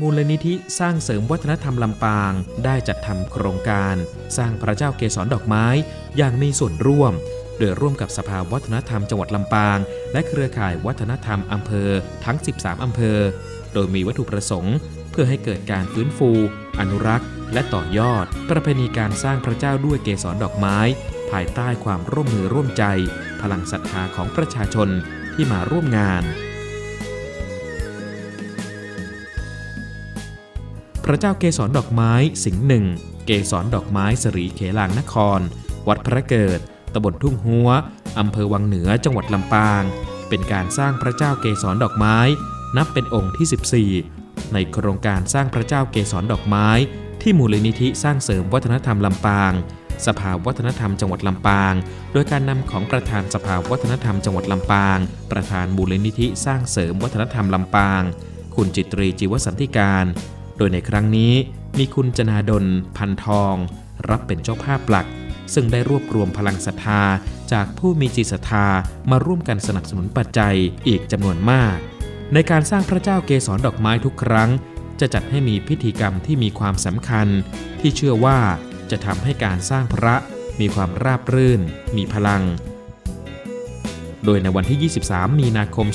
มูลนิธิสร้างเสริมวัฒนธรรมลำปาง ได้จัดทำโครงการ สร้างพระเจ้าเกศรดอกไม้ อย่างมีส่วนร่วม โดยร่วมกับสภาวัฒนธรรมจังหวัดลำปาง และเครือข่ายวัฒนธรรมอำเภอทั้ง 13 อำเภอ โดยมีวัตถุประสงค์ เพื่อให้เกิดการฟื้นฟู อนุรักษ์ และต่อยอด ประเพณีการสร้างพระเจ้าด้วยเกสรดอกไม้ ภายใต้ความร่วมมือร่วมใจ พลังศรัทธาของประชาชนที่มาร่วมงาน ระเจ้าเกสรดอกไม้สิงห์หนึ่ง เกสรดอกไม้สรีเขลางนคร วัดพระเกิดตำบลทุ่งหัวอำเภอวังเหนือจังหวัดลำปาง เป็นการสร้างพระเจ้าเกสรดอกไม้ นับเป็นองค์ที่ 14 ในโครงการสร้างพระเจ้าเกสรดอกไม้ ที่มูลนิธิสร้างเสริมวัฒนธรรมลำปาง สภาวัฒนธรรมจังหวัดลำปาง โดยการนำของประธานสภาวัฒนธรรมจังหวัดลำปาง ประธานมูลนิธิสร้างเสริมวัฒนธรรมลำปาง คุณจิตรีจิวสันติการ โดยในครั้งนี้มีคุณจนาดล พันทอง รับเป็นเจ้าภาพหลัก ซึ่งได้รวบรวมพลังศรัทธา จากผู้มีจิตศรัทธามาร่วมกันสนับสนุนปัจจัยอีกจำนวนมาก ในการสร้างพระเจ้าเกสรดอกไม้ทุกครั้ง จะจัดให้มีพิธีกรรมที่มีความสำคัญ ที่เชื่อว่าจะทำให้การสร้างพระมีความราบรื่น มีพลัง โดยในวันที่ 23 มีนาคม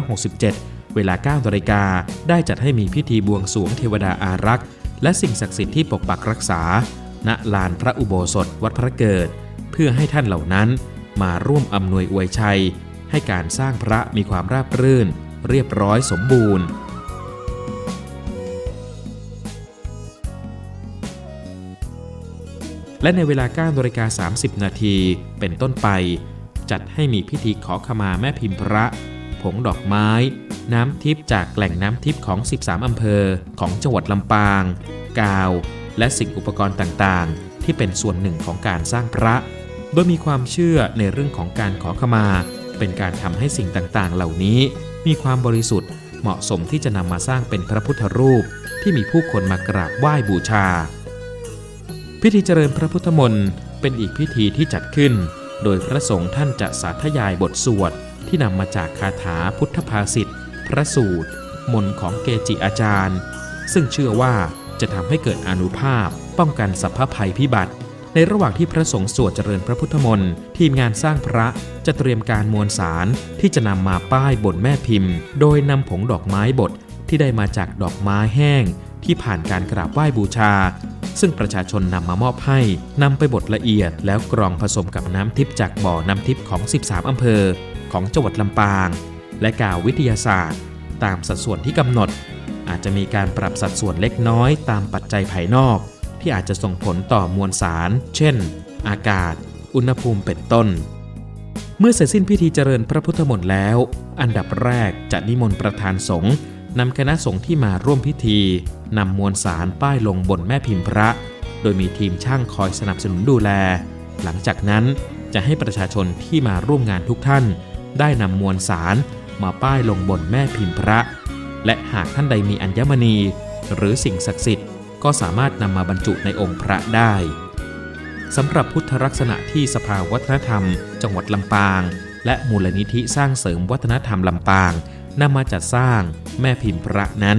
2567 เวลา9นาฬิกาได้จัดให้มีพิธีบวงสวงเทวดาอารักษ์ และสิ่งศักดิ์สิทธิ์ที่ปกปักรักษา ณ ลานพระอุโบสถวัดพระเกิด เพื่อให้ท่านเหล่านั้นมาร่วมอำนวยอวยชัย ให้การสร้างพระมีความราบรื่น เรียบร้อยสมบูรณ์และในเวลา9นาฬิกา30 นาทีเป็นต้นไป จัดให้มีพิธีขอขมาแม่พิมพ์พระ ผงดอกไม้ น้ำทิพย์จากแหล่งน้ำทิพย์ของ 13 อำเภอของจังหวัดลำปาง กาว และสิ่งอุปกรณ์ต่างๆ ที่เป็นส่วนหนึ่งของการสร้างพระ โดยมีความเชื่อในเรื่องของการขอขมา เป็นการทำให้สิ่งต่างๆ เหล่านี้ มีความบริสุทธิ์ เหมาะสมที่จะนำมาสร้างเป็นพระพุทธรูป ที่มีผู้คนมากราบไหว้บูชา พิธีเจริญพระพุทธมนต์เป็นอีกพิธีที่จัดขึ้น โดยพระสงฆ์ท่านจะสาธยายบทสวด ที่นำมาจากคาถาพุทธภาษิตพระสูตร มนต์ของเกจิอาจารย์ ซึ่งเชื่อว่าจะทำให้เกิดอนุภาพ ป้องกันสัพพภัยพิบัติ ในระหว่างที่พระสงฆ์สวดเจริญพระพุทธมนต์ทีมงานสร้างพระจะเตรียมการมวลสารที่จะนำมาป้ายบนแม่พิมพ์ โดยนำผงดอกไม้บดที่ได้มาจากดอกไม้แห้ง ที่ผ่านการกราบไหว้บูชา ซึ่งประชาชนนำมามอบให้นำไปบดละเอียดแล้วกรองผสมกับน้ำทิพย์จากบ่อน้ำทิพย์ของ 13 อำเภอ ของจังหวัดลำปาง และกาววิทยาศาสตร์ ตามสัดส่วนที่กำหนด อาจจะมีการปรับสัดส่วนเล็กน้อยตามปัจจัยภายนอก ที่อาจจะส่งผลต่อมวลสาร เช่น อากาศ อุณหภูมิเป็นต้น เมื่อเสร็จสิ้นพิธีเจริญพระพุทธมนต์แล้ว อันดับแรกจะนิมนต์ประธานสงฆ์นำคณะสงฆ์ที่มาร่วมพิธีนำมวลสารป้ายลงบนแม่พิมพ์พระ โดยมีทีมช่างคอยสนับสนุนดูแล หลังจากนั้นจะให้ประชาชนที่มาร่วมงานทุกท่าน ได้นำมวลสารมาป้ายลงบนแม่พิมพ์พระ และหากท่านใดมีอัญมณี หรือสิ่งศักดิ์สิทธิ์ก็สามารถนำมาบรรจุในองค์พระได้สำหรับพุทธลักษณะที่สภาวัฒนธรรม จังหวัดลำปาง และมูลนิธิสร้างเสริมวัฒนธรรมลำปางนำมาจัดสร้างแม่พิมพ์พระนั้น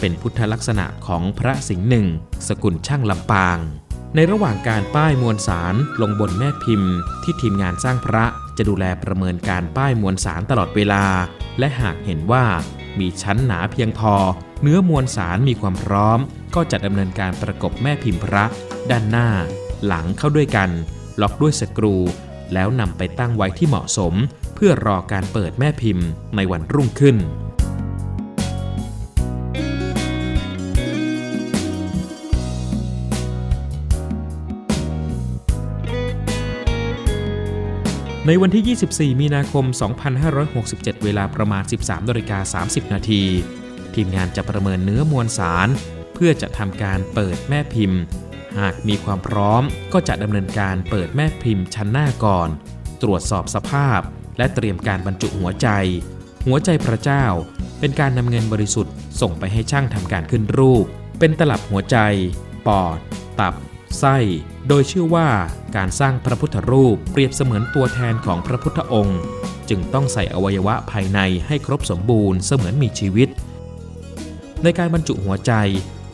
เป็นพุทธลักษณะของพระสิงห์หนึ่ง สกุลช่างลำปาง ในระหว่างการป้ายมวลสารลงบนแม่พิมพ์ ที่ทีมงานสร้างพระจะดูแลประเมินการป้ายมวลสารตลอดเวลา และหากเห็นว่ามีชั้นหนาเพียงพอ เนื้อมวลสารมีความพร้อม ก็จะดำเนินการประกบแม่พิมพ์พระ ด้านหน้า หลังเข้าด้วยกัน ล็อกด้วยสกรู แล้วนำไปตั้งไว้ที่เหมาะสม เพื่อรอการเปิดแม่พิมพ์ในวันรุ่งขึ้น ในวันที่ 24 มีนาคม 2567 เวลาประมาณ 13นาฬิกา30 นาที ทีมงานจะประเมินเนื้อมวลสาร เพื่อจะทำการเปิดแม่พิมพ์ หากมีความพร้อมก็จะดำเนินการเปิดแม่พิมพ์ชั้นหน้าก่อน ตรวจสอบสภาพ และเตรียมการบรรจุหัวใจ หัวใจพระเจ้า เป็นการนำเงินบริสุทธิ์ส่งไปให้ช่างทำการขึ้นรูป เป็นตลับหัวใจ ปอด ตับ ไส้ โดยเชื่อว่าการสร้างพระพุทธรูปเปรียบเสมือนตัวแทนของพระพุทธองค์ จึงต้องใส่อวัยวะภายในให้ครบสมบูรณ์เสมือนมีชีวิต ในการบรรจุหัวใจ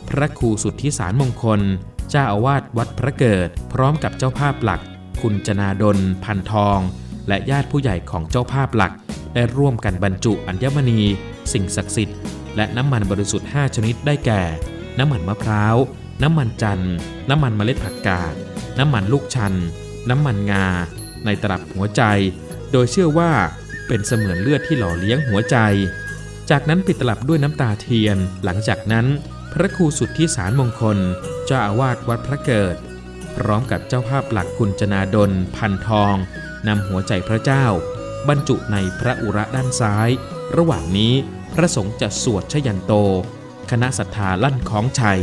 พระครูสุทธิสารมงคล เจ้าอาวาสวัดพระเกิด พร้อมกับเจ้าภาพหลัก คุณจนาดล พันทอง และญาติผู้ใหญ่ของเจ้าภาพหลัก ได้ร่วมกันบรรจุอัญมณี สิ่งศักดิ์สิทธิ์และน้ำมันบริสุทธิ์ 5 ชนิดได้แก่ น้ำมันมะพร้าว น้ำมันจันทร์ น้ำมันเมล็ดผักกาด น้ำมันลูกชัน น้ำมันงา ในตลับหัวใจ โดยเชื่อว่าเป็นเสมือนเลือดที่หล่อเลี้ยงหัวใจ จากนั้นปิดตลับด้วยน้ำตาเทียน หลังจากนั้น พระครูสุทธิสารมงคล เจ้าอาวาสวัดพระเกิด พร้อมกับเจ้าภาพหลักคุณจนาดล พันทองนำหัวใจพระเจ้า บรรจุในพระอุระด้านซ้าย ระหว่างนี้พระสงฆ์จะสวดชยันโต คณะศรัทธาลั่นของชัย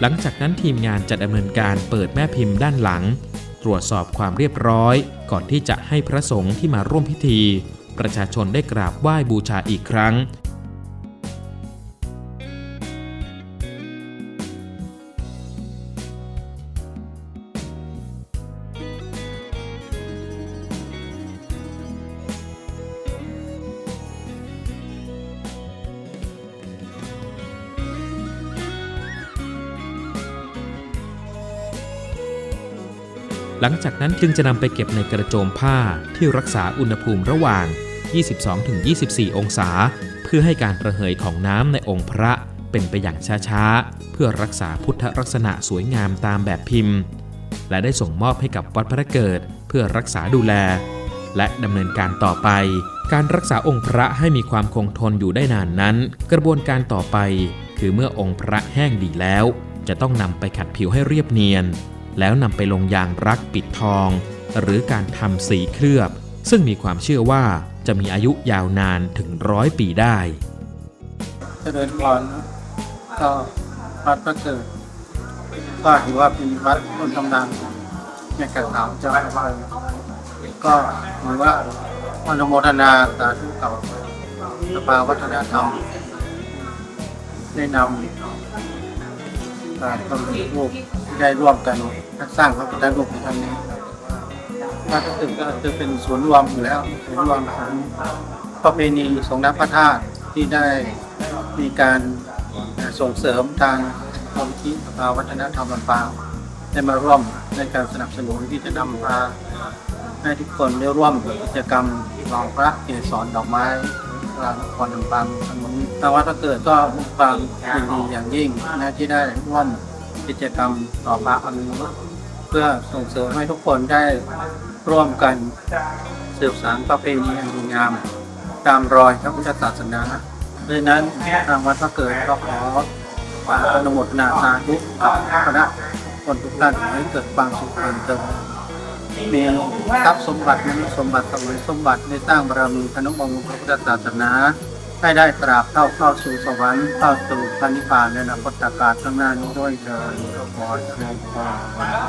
หลังจากนั้นทีมงานจะดำเนินการเปิดแม่พิมพ์ด้านหลัง ตรวจสอบความเรียบร้อย ก่อนที่จะให้พระสงฆ์ที่มาร่วมพิธี ประชาชนได้กราบไหว้บูชาอีกครั้ง หลังจากนั้นจึงจะนำไปเก็บในกระโจมผ้าที่รักษาอุณหภูมิระหว่าง 22-24 องศา เพื่อให้การระเหยของน้ำในองค์พระเป็นไปอย่างช้าๆ เพื่อรักษาพุทธลักษณะสวยงามตามแบบพิมพ์ และได้ส่งมอบให้กับวัดพระเกิด เพื่อรักษาดูแล และดำเนินการต่อไป การรักษาองค์พระให้มีความคงทนอยู่ได้นานนั้น กระบวนการต่อไป คือเมื่อองค์พระแห้งดีแล้ว จะต้องนำไปขัดผิวให้เรียบเนียน แล้วนำไปลงยางรักปิดทอง หรือการทำสีเคลือบ ซึ่งมีความเชื่อว่าจะมีอายุยาวนานถึงร้อยปีได้เจริญพรก็วัดพระเกิดก็ถือว่าเป็นวัดต้นตำนานในกระถามเจ้าอาวาสก็ถือว่าอนุโมทนาสาธุกับสภาวัฒนธรรมได้นำการทำรูป ได้ร่วมกันสร้างพระพุทธรูปในครั้งนี้วัดพระเกิดก็จะเป็นศูนย์รวมอยู่แล้วศูนย์รวมของประเพณีสงฆ์น้ำพระธาตุที่ได้มีการส่งเสริมทางมูลที่สภาวัฒนธรรมลำปางได้มาร่วมในการสนับสนุนที่จะนำพาให้ทุกคนได้ร่วมกิจกรรมลองพระเกสรดอกไม้กลานครลำปางทางนี้ทางวัดพระเกิดก็มีความยินดีอย่างยิ่งนะที่ได้ร่วม กิจกรรมต่อพระอนนี้เพื่อส่งเสริมให้ทุกคนได้ร่วมกันสืบสานประเพณีอันดีงาม ตามรอยพระพุทธศาสนาดังนั้นทางวัดพระเกิดก็ขอความอนุโมทนาสาธุกับคณะคนทุกท่านให้เกิดความสุขความเจริญมีทรัพย์สมบัตินั้นสมบัติสมัยสมบัติในสร้างบารมีธนุบำรุงพระพุทธศาสนา ให้ได้ตราบเข้าเข้าสู่สวรรค์เข้าสู่พระนิพพานในอนาคตการข้างหน้านี้ด้วยเถิดขอเจริญพร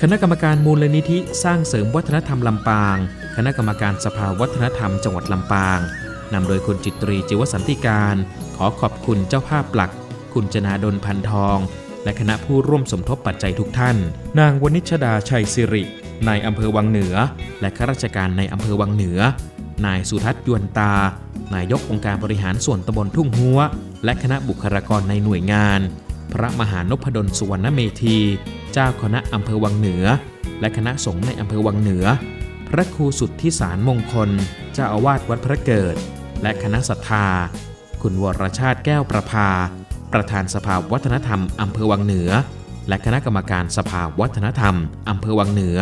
คณะกรรมการมูลนิธิสร้างเสริมวัฒนธรรมลำปาง คณะกรรมการสภาวัฒนธรรมจังหวัดลำปางนำโดยคุณจิตรีจิวสันติการ ขอขอบคุณเจ้าภาพหลัก คุณจนาดลพันทอง และคณะผู้ร่วมสมทบปัจจัยทุกท่าน นางวนิชดาชัยสิริ ในายอำเภอวังเหนือ และข้าราชการในอำเภอวังเหนือ นายสุทัศน์ยวนตา นายกองค์การบริหารส่วนตำบลทุ่งหัว และคณะบุคลากรในหน่วยงาน พระมหานพดลสุวรรณเมธี เจ้าคณะอำเภอวังเหนือ และคณะสงฆ์ในอำเภอวังเหนือ พระครูสุทธิสารมงคล เจ้าอาวาสวัดพระเกิด และคณะศรัทธา คุณวรชาติแก้วประภา ประธานสภาวัฒนธรรมอำเภอวังเหนือ และคณะกรรมการสภาวัฒนธรรมอำเภอวังเหนือ